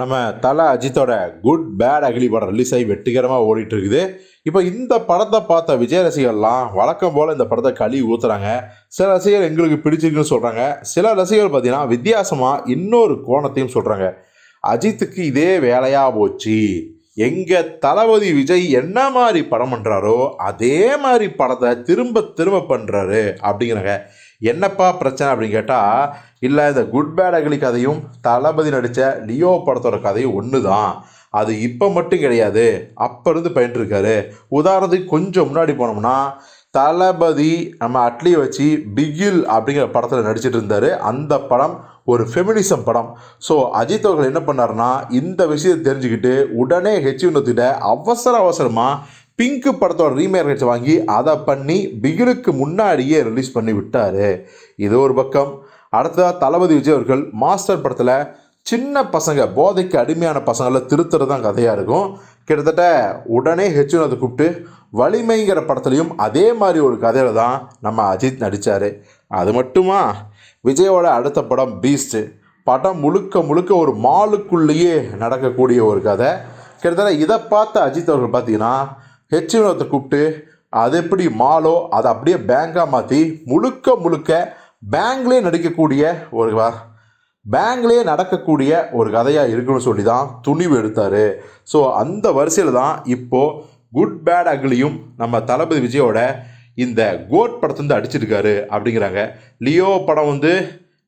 நம்ம தலை அஜித்தோட குட் பேட் அகிலி படம் ரிலீஸ் ஆகி வெற்றிகரமாக ஓடிட்டு இருக்குது இப்போ இந்த படத்தை பார்த்த விஜய் ரசிகர்லாம் வழக்கம் போல் இந்த படத்தை கழுவி ஊத்துறாங்க. சில ரசிகர் எங்களுக்கு பிடிச்சிருக்குன்னு சொல்கிறாங்க சில ரசிகர் பார்த்தீங்கன்னா வித்தியாசமாக இன்னொரு கோணத்தையும் சொல்கிறாங்க அஜித்துக்கு இதே வேலையாக போச்சு. எங்க தளபதி விஜய் என்ன மாதிரி படம் பண்ணுறாரோ அதே மாதிரி படத்தை திரும்ப திரும்ப பண்ணுறாரு அப்படிங்கிறாங்க என்னப்பா பிரச்சனை? அப்படின்னு கேட்டால் இல்லை இந்த குட் பேட் அகலி கதையும் தளபதி நடித்த லியோ படத்தோட கதையும் ஒன்று தான் அது இப்போ மட்டும் கிடையாது. அப்போ இருந்து பயின்ட்டுருக்காரு உதாரணத்துக்கு கொஞ்சம் முன்னாடி போனோம்னா தளபதி நம்ம அட்லியை வச்சு பிகில் அப்படிங்கிற படத்தில் நடிச்சிட்டு இருந்தார். அந்த படம் ஒரு ஃபெமினிசம் படம். ஸோ அஜித் அவர்கள் என்ன பண்ணாருன்னா இந்த விஷயத்தை தெரிஞ்சுக்கிட்டு உடனே ஹெச் வினோத்திட்ட அவசர அவசரமாக பிங்க்கு படத்தோட ரீமேக் வாங்கி அதை பண்ணி பிகிலுக்கு முன்னாடியே ரிலீஸ் பண்ணி விட்டார். இது ஒரு பக்கம். அடுத்ததாக தளபதி விஜய் அவர்கள் மாஸ்டர் படத்தில் சின்ன பசங்க போதைக்கு அடிமையான பசங்களை திருத்துறது தான் கதையாக இருக்கும். கிட்டத்தட்ட உடனே ஹெச் வினோத்தை கூப்பிட்டு வலிமைங்கிற படத்துலையும் அதே மாதிரி ஒரு கதையில் தான் நம்ம அஜித் நடித்தார் அது மட்டுமா? விஜயோட அடுத்த படம் பீஸ்ட்டு படம் முழுக்க முழுக்க ஒரு மாலுக்குள்ளேயே நடக்கக்கூடிய ஒரு கதை. கிட்டத்தட்ட இதை பார்த்த அஜித் அவர்கள் பார்த்தீங்கன்னா ஹெச் வினோத்தை கூப்பிட்டு அது எப்படி மாலோ? அதை அப்படியே பேங்காக மாற்றி முழுக்க முழுக்க பேங்க்லேயே நடிக்கக்கூடிய ஒரு பேங்க்லேயே நடக்கக்கூடிய ஒரு கதையாக இருக்குன்னு சொல்லி தான் துணிவு எடுத்தார். ஸோ அந்த வரிசையில் தான் இப்போது குட் பேட் அக்லியும் நம்ம தளபதி விஜயோட இந்த கோட் படத்துலேருந்து அடிச்சிருக்காரு அப்படிங்கிறாங்க. லியோ படம் வந்து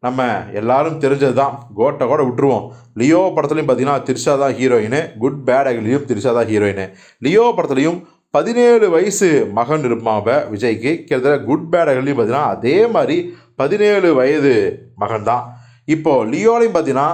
நம்ம எல்லாரும் தெரிஞ்சது தான் கோட்டை கூட விட்டுருவோம். லியோ படத்துலையும் பார்த்தீங்கன்னா திரிஷா தான் ஹீரோயின் குட் பேட் அகிலையும் திரிஷா தான் ஹீரோயின் லியோ படத்துலையும் பதினேழு வயசு மகன் இருப்பாங்க விஜய்க்கு. கிட்டத்தட்ட குட் பேட் அகிலையும் பார்த்தீங்கன்னா அதே மாதிரி பதினேழு வயது மகன் தான் இப்போது லியோலையும் பார்த்தீங்கன்னா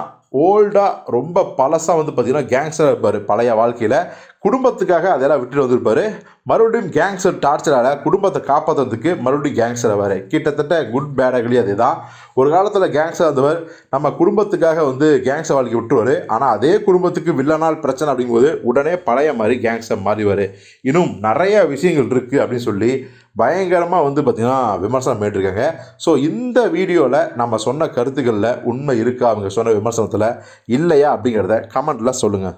ஓல்டாக ரொம்ப பழசாக வந்து பார்த்தீங்கன்னா கேங்ஸ்டராக இருப்பார். பழைய வாழ்க்கையில் குடும்பத்துக்காக அதெல்லாம் விட்டுட்டு வந்திருப்பாரு. மறுபடியும் கேங்ஸ்டர் டார்ச்சரால் குடும்பத்தை காப்பாற்றுறதுக்கு மறுபடியும் கேங்ஸ்டர் ஆவார். கிட்டத்தட்ட குட் பேட் அகலி அதே தான் ஒரு காலத்தில் கேங்ஸ்டர் இருந்தவர் நம்ம குடும்பத்துக்காக வந்து கேங்ஸ்டர் வாழ்க்கை விட்டுருவார். ஆனால் அதே குடும்பத்துக்கு வில்லனால் பிரச்சனை அப்படிங்கும்போது உடனே பழைய மாதிரி கேங்ஸ்டர் மாறிவார் இன்னும் நிறைய விஷயங்கள் இருக்குது அப்படின்னு சொல்லி பயங்கரமாக வந்து பார்த்திங்கன்னா விமர்சனம் பண்ணிட்டுருக்காங்க ஸோ இந்த வீடியோவில் நம்ம சொன்ன கருத்துக்களில் உண்மை இருக்கா? அவங்க சொன்ன விமர்சனத்தில் இல்லையா அப்படிங்கிறத கமெண்ட்டில் சொல்லுங்கள்